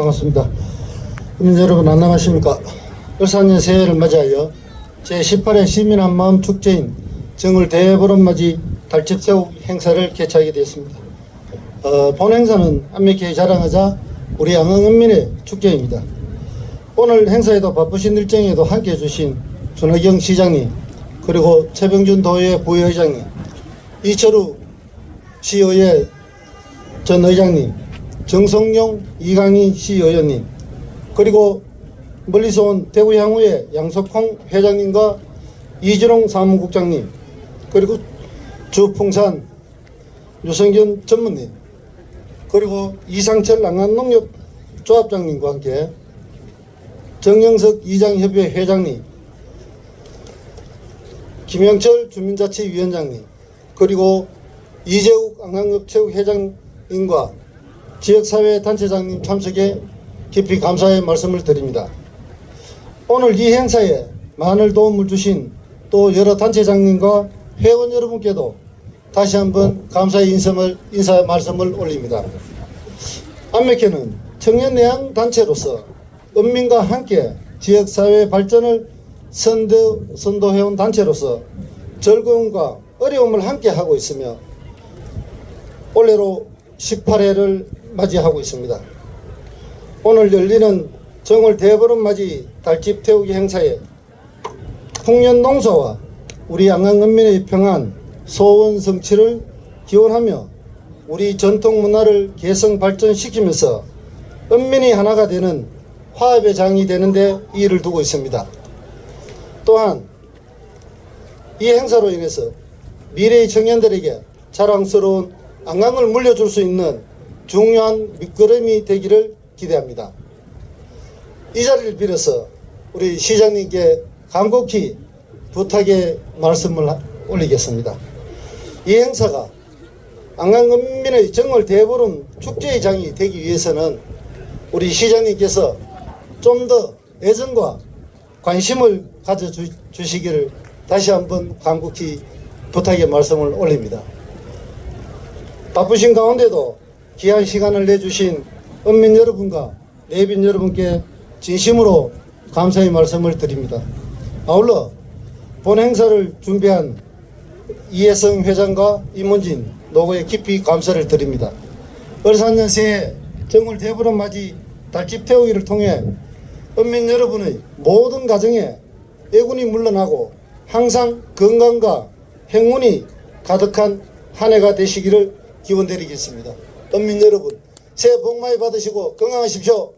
반갑습니다. 국민 여러분 안녕하십니까? 을산년 새해를 맞이하여 제18회 시민 한 마음 축제인 정을 대보름맞이 달집새우 행사를 개최하게 되었습니다. 어, 본 행사는 안맥회의 자랑하자 우리 양흥은민의 축제입니다. 오늘 행사에도 바쁘신 일정에도 함께해 주신 준하경 시장님 그리고 최병준 도의회 부회장님 이철우 시의회 전 의장님 정성용 이강희 시의원님 그리고 멀리서 온 대구 향후의 양석홍 회장님과 이준홍 사무국장님 그리고 주풍산 유성균 전무님 그리고 이상철 낭안농협 조합장님과 함께 정영석 이장협의 회장님 김영철 주민자치위원장님 그리고 이재욱 안강업체육회장님과 지역사회 단체장님 참석에 깊이 감사의 말씀을 드립니다. 오늘 이 행사에 많은 도움을 주신 또 여러 단체장님과 회원 여러분께도 다시 한번 감사의 인성을, 인사 말씀을 올립니다. 안맥회는 청년내양 단체로서 은민과 함께 지역사회 발전을 선도, 선도해온 단체로서 즐거움과 어려움을 함께 하고 있으며 올해로 18회를 맞이하고 있습니다. 오늘 열리는 정월 대보름 맞이 달집 태우기 행사에 풍년 농사와 우리 양강은민의 평안, 소원 성취를 기원하며 우리 전통 문화를 개성 발전시키면서 은민이 하나가 되는 화합의 장이 되는데 이를 두고 있습니다. 또한 이 행사로 인해서 미래의 청년들에게 자랑스러운 안강을 물려줄 수 있는 중요한 밑거름이 되기를 기대합니다. 이 자리를 빌어서 우리 시장님께 간곡히 부탁의 말씀을 하- 올리겠습니다. 이 행사가 안강은민의 정월 대보름 축제의 장이 되기 위해서는 우리 시장님께서 좀 더 애정과 관심을 가져주시기를 다시 한번 간곡히 부탁의 말씀을 올립니다. 바쁘신 가운데도 귀한 시간을 내주신 은민 여러분과 내빈 여러분께 진심으로 감사의 말씀을 드립니다. 아울러 본 행사를 준비한 이혜성 회장과 임원진 노고에 깊이 감사를 드립니다. 을산년 새해 정월 대보름 맞이 달집 태우기를 통해 은민 여러분의 모든 가정에 애군이 물러나고 항상 건강과 행운이 가득한 한 해가 되시기를 기원 드리겠습니다. 은민 여러분 새해 복 많이 받으시고 건강하십시오.